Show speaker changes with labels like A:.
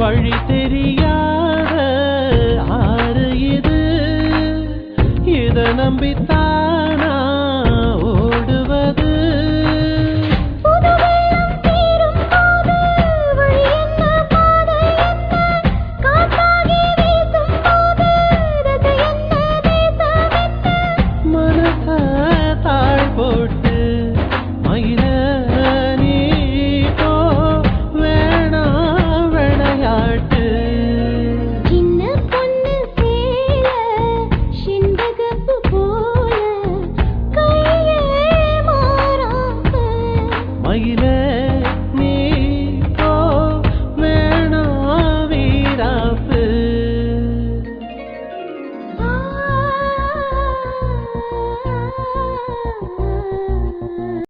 A: வழி தெரியாத ஆறு இது. இதை நம்பித்தான்